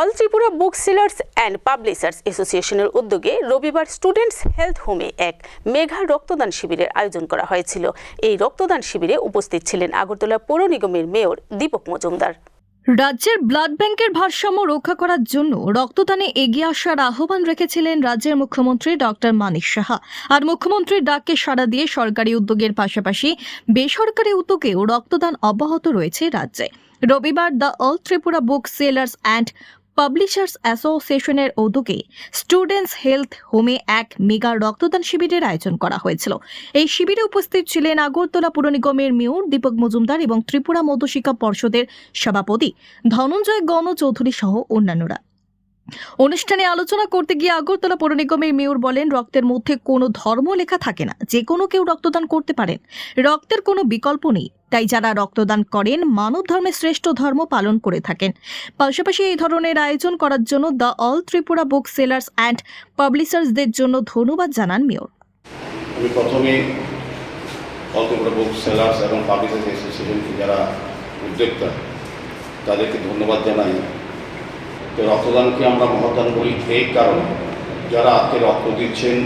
All Tripura book sellers and publishers অ্যাসোসিয়েশনের উদ্যোগে রবিবার স্টুডেন্টস হেলথ হোমে এক মেঘা রক্তদান শিবিরের আয়োজন করা হয়েছিল। এই রক্তদান শিবিরে উপস্থিত ছিলেন আগরতলা পৌর নিগমের মেয়র দীপক মজুমদার। রাজ্যের ব্লাড ব্যাংকের ভারসাম্য রক্ষা করার জন্য রক্তদানে এগিয়ে আসার আহ্বান রেখেছিলেন রাজ্যের মুখ্যমন্ত্রী ডক্টর মানিক সাহা। আর মুখ্যমন্ত্রীর ডাককে সাড়া দিয়ে সরকারি উদ্যোগের পাশাপাশি বেসরকারি উদ্যোগেও রক্তদান অব্যাহত রয়েছে রাজ্যে। রবিবার the all Tripura book sellers and publishers অ্যাসোসিয়েশনের উদ্যোগে স্টুডেন্টস হেলথ হোমে এক মেগা রক্তদান শিবিরের আয়োজন করা হয়েছিল। এই শিবিরে উপস্থিত ছিলেন আগরতলা পুর নিগমের মেয়র দীপক মজুমদার এবং ত্রিপুরা মধ্যশিক্ষা পর্ষদের সভাপতি ধনঞ্জয় গণ চৌধুরী সহ অন্যান্যরা। অনুষ্ঠানে আলোচনা করতে গিয়ে আগরতলা পৌর নিগমের মেয়র বলেন, রক্তের মধ্যে কোনো ধর্ম লেখা থাকে না। যে কোনো কেউ রক্তদান করতে পারেন। রক্তের কোনো বিকল্প নেই। তাই যারা রক্তদান করেন মানব ধর্মের শ্রেষ্ঠ ধর্ম পালন করে থাকেন। পাশাপাশি এই ধরনের আয়োজন করার জন্য the all Tripura book sellers and পাবলিশার্সদের জন্য ধন্যবাদ জানান মেয়র। আমি প্রথমে অল ত্রিপুরা বুক সেলার্স এবং পাবলিশার্স যারা উদ্যোক্তা, তাদেরকে ধন্যবাদ জানাই। তো রক্তদানকে আমরা মহদান করি এই কারণে যারা আজকে রক্ত দিচ্ছেন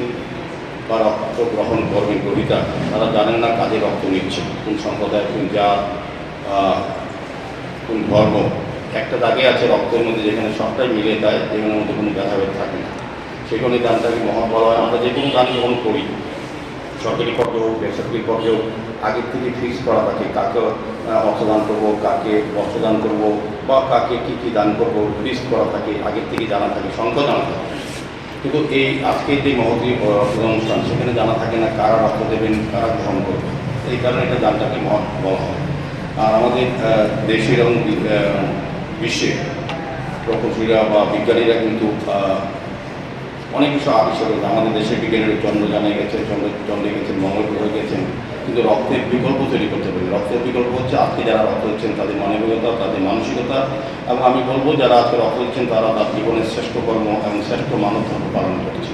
বা রক্ত গ্রহণ করবেন গ্রহিতা তারা জানেন না কাজে রক্ত নিচ্ছে, কোন সম্প্রদায়, কোন যা কোন ধর্ম। একটা দাগে আছে রক্তের মধ্যে যেখানে সবটাই মিলে যায় যেখানের মধ্যে কোনো ভেদাভেদ থাকে না। সেখানে দানটাকে মহৎ বলা হয়। আমরা যে কোনো দান গ্রহণ করি। সরকারি পর্যায়ে হোক বেসরকারি পর্যায়ে হোক আগের থেকে ফিক্স করা থাকে কাকে অর্থদান করব কাকে বস্ত্রদান করব বা কাকে কী কী দান করব লিস্ট করা থাকে আগের থেকে জানা থাকে সংখ্যা জানা থাকে। কিন্তু এই আজকে যে মহতী রক্তদান অনুষ্ঠান সেখানে জানা থাকে না কারা রক্ত দেবেন কারা গ্রহণ করবে এই কারণে এটা দানটাকে মহৎ বলা হয়। আর আমাদের দেশের এবং বি- আহ, বিশ্বে প্রকৌশলীরা বা বিজ্ঞানীরা কিন্তু অনেক কিছু আবিষ্কার হয়েছে। আমাদের দেশে বিজ্ঞানের চন্দ্র চন্দ্রযানে গেছেন, চন্দ্র চন্দ্রে গেছেন, মঙ্গল গ্রহে গেছেন, কিন্তু রক্তের বিকল্প তৈরি করতে পারি। রক্তের বিকল্প হচ্ছে আজকে যারা রক্ত হচ্ছেন তাদের মানবিকতা, তাদের মানসিকতা, এবং আমি বলব, যারা আজকে রক্ত হচ্ছেন তারা তার জীবনের শ্রেষ্ঠ কর্ম এবং শ্রেষ্ঠ মানব ধর্ম পালন করছে।